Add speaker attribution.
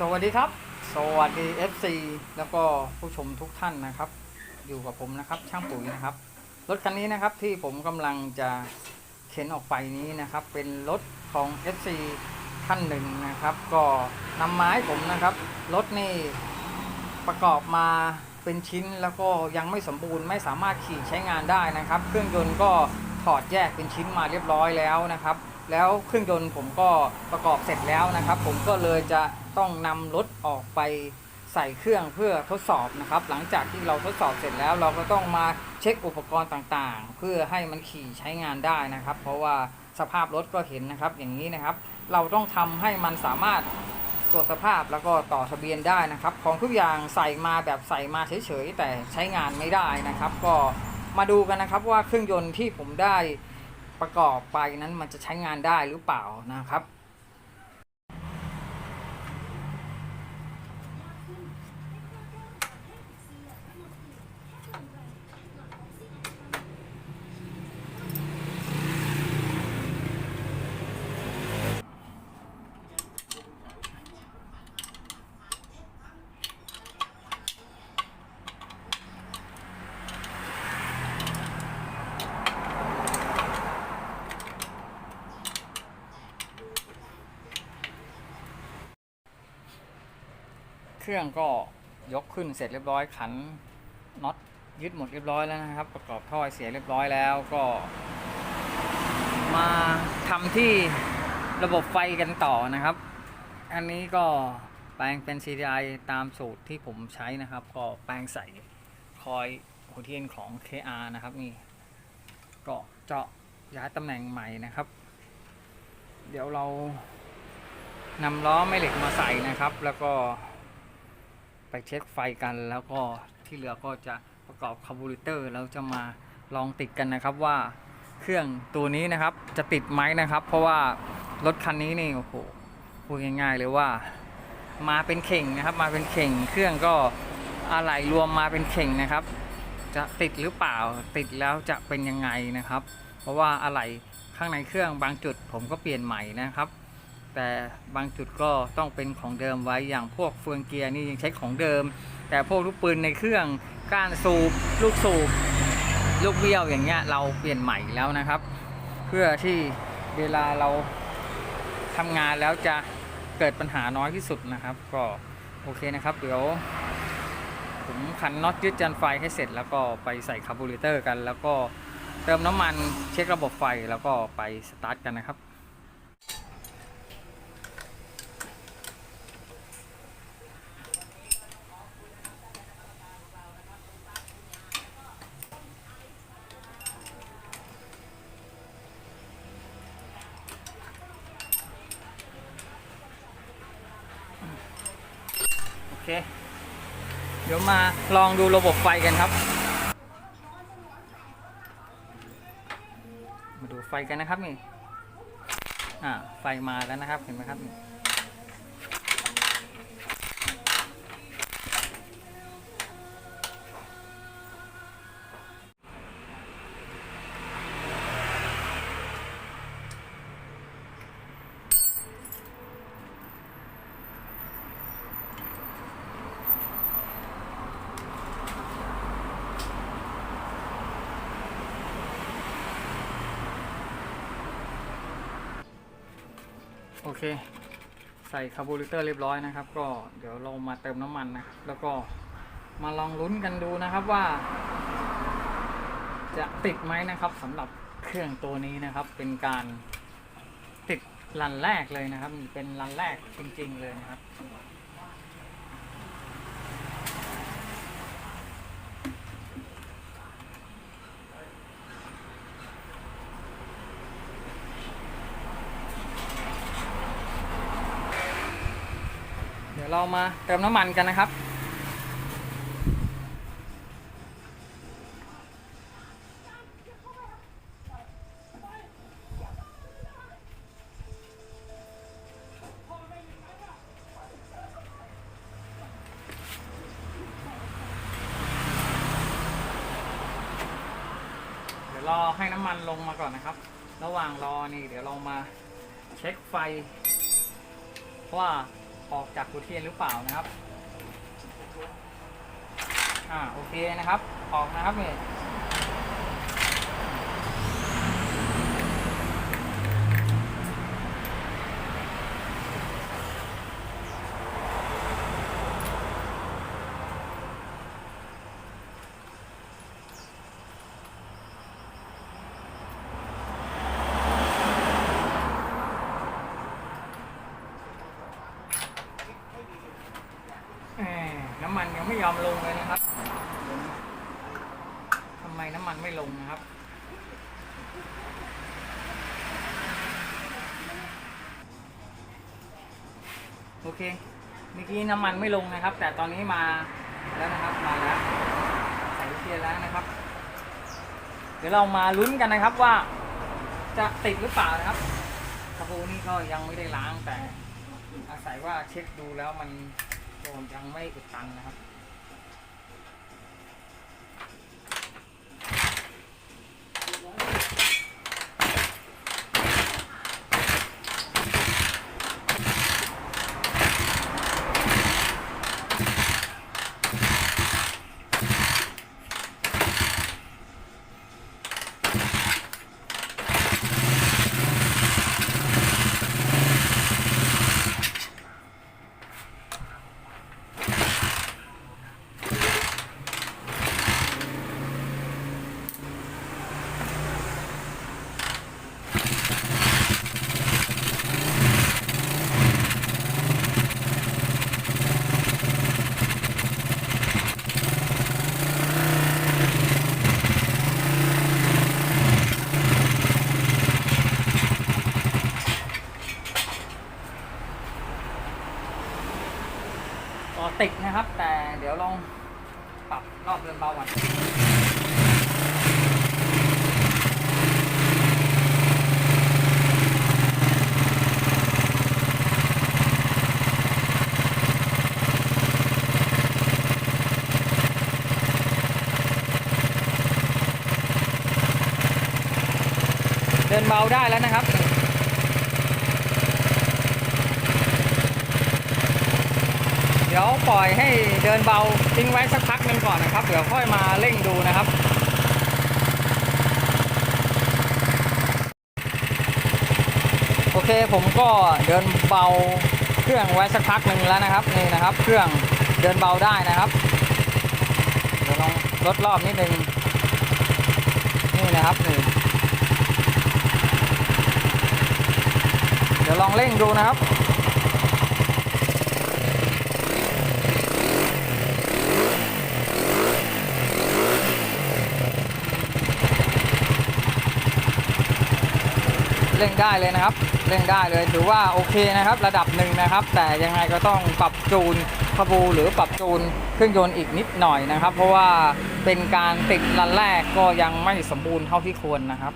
Speaker 1: สวัสดีครับ สวัสดี FC แล้วก็ผู้ชมทุกท่านนะครับ อยู่กับผมนะครับ ช่างปุ๋ยนะครับ รถคันนี้นะครับที่ผมกำลังจะเข็นออกไปนี้นะครับ เป็นรถของ FC ท่านหนึ่งนะครับ ก็นำไม้ผมนะครับ รถนี่ประกอบมาเป็นชิ้นแล้วก็ยังไม่สมบูรณ์ไม่สามารถขี่ใช้งานได้นะครับ เครื่องยนต์ก็ถอดแยกเป็นชิ้นมาเรียบร้อยแล้วนะครับ แล้วเครื่องยนต์ผมก็ประกอบเสร็จแล้วนะครับ ผมก็เลยจะ ต้องนำรถออกไปใส่เครื่องเพื่อทดสอบนะครับ หลังจากที่เราทดสอบเสร็จแล้ว เราก็ต้องมาเช็คอุปกรณ์ต่างๆ เพื่อให้มันขี่ใช้งานได้นะครับ เพราะว่าสภาพรถก็เห็นนะครับอย่างนี้นะครับ เราต้องทำให้มันสามารถตรวจสภาพแล้วก็ต่อทะเบียนได้นะครับ ของทุกอย่างใส่มาแบบใส่มาเฉยๆแต่ใช้งานไม่ได้นะครับ ก็มาดูกันนะครับว่าเครื่องยนต์ที่ผมได้ประกอบไปนั้นมันจะใช้งานได้หรือเปล่านะครับ เครื่องก็ยกขึ้นเสร็จเรียบร้อยขันน็อตยึดหมดเรียบร้อยแล้วนะครับ ประกอบท่อเสียเรียบร้อยแล้วก็ มาทำที่ระบบไฟกันต่อนะครับ อันนี้ก็แปลงเป็น CDI ตามสูตรที่ผมใช้นะครับ ก็แปลงใส่คอยหัวเทียนของ KR นะครับนี่ก็เจาะย้ายตำแหน่งใหม่นะครับ เดี๋ยวเรานำล้อแม่เหล็กมาใส่นะครับ แล้วก็ ไปเช็คไฟกันแล้วก็ที่เหลือก็จะประกอบคาร์บูเรเตอร์แล้วจะมาลองติดกันนะครับว่าเครื่องตัวนี้นะครับจะติดไหมนะครับ เพราะว่ารถคันนี้นี่โอ้โหพูดง่ายๆเลยว่า มาเป็นเข่งนะครับ มาเป็นเข่ง เครื่องก็อะไหล่รวมมาเป็นเข่งนะครับ จะติดหรือเปล่าติดแล้วจะเป็นยังไงนะครับ เพราะว่าอะไหล่ข้างในเครื่องบางจุดผมก็เปลี่ยนใหม่นะครับ แต่บางจุดก็ต้องเป็นของเดิมไว้อย่างพวกเฟืองเกียร์นี่ยังใช้ของเดิม แต่พวกลูกปืนในเครื่องก้านสูบ ลูกสูบ ลูกเบี้ยวอย่างเงี้ยเราเปลี่ยนใหม่แล้วนะครับ เพื่อที่เวลาเราทำงานแล้วจะเกิดปัญหาน้อยที่สุดนะครับ ก็โอเคนะครับ เดี๋ยวผมขันน็อตยึดจันไฟให้เสร็จ แล้วก็ไปใส่คาร์บูเรเตอร์กัน แล้วก็เติมน้ำมันเช็คระบบไฟแล้วก็ไปสตาร์ทกันนะครับ เค เดี๋ยวมาลองดูระบบไฟกันครับ มาดูไฟกันนะครับนี่ อ่า ไฟมาแล้วนะครับ เห็นไหมครับ โอเค ใส่คาร์บูเรเตอร์เรียบร้อยนะครับ ก็เดี๋ยวเรามาเติมน้ำมันนะครับแล้วก็มาลองลุ้นกันดูนะครับว่า จะติดไหมนะครับสำหรับเครื่องตัวนี้นะครับ เป็นการติดรันแรกเลยนะครับ เป็นรันแรกจริง ๆ เลยนะครับ ดี๋ยวเรามาเติมน้ำมันกันนะครับ เดี๋ยวรอให้น้ำมันลงมาก่อนนะครับ ระหว่างรอนี่เดี๋ยวเรามาเช็คไฟว่า ออกจากหัวเทียนหรือเปล่านะครับ อ่าโอเคนะครับ ออกนะครับเนี่ยหมน้ำมันยัง ไม่ยอมลงเลยนะครับทำไมน้ำมันไม่ลงนะครับ โอเคเมื่อกี้น้ำมันไม่ลงนะครับ แต่ตอนนี้มาแล้วนะครับ มาแล้วใส่ลูกเทียนแล้วนะครับ เดี๋ยวเรามาลุ้นกันนะครับว่าจะติดหรือเปล่านะครับกระโปงนี่ก็ยังไม่ได้ล้างแต่อาศัยว่าเช็คดูแล้วมันโดนยังไม่อุดตันนะครับ ติดนะครับ แต่เดี๋ยวลองปรับรอบเดินเบาก่อนเดินเบาได้แล้วนะครับ ดี๋ยวปล่อยให้เดินเบาทิ้งไว้สักพักหนึ่งก่อนนะครับเดี๋ยวค่อยมาเร่งดูนะครับโอเคผมก็เดินเบาเครื่องไว้สักพักหนึ่งแล้วนะครับนี่นะครับ เครื่องเดินเบาได้นะครับเดี๋ยวลองลดรอบนิดนึงนี่นะครับนี่เดี๋ยวลองเร่งดูนะครับ ร่งได้เลยนะครับเร่งได้เลยถือว่าโอเคนะครับ ระดับหนึ่งนะครับ แต่ยังไงก็ต้องปรับจูนขบูหรือปรับจูนเครื่องยนต์อีกนิดหน่อยนะครับ เพราะว่าเป็นการติดรันแรกก็ยังไม่สมบูรณ์เท่าที่ควรนะครับ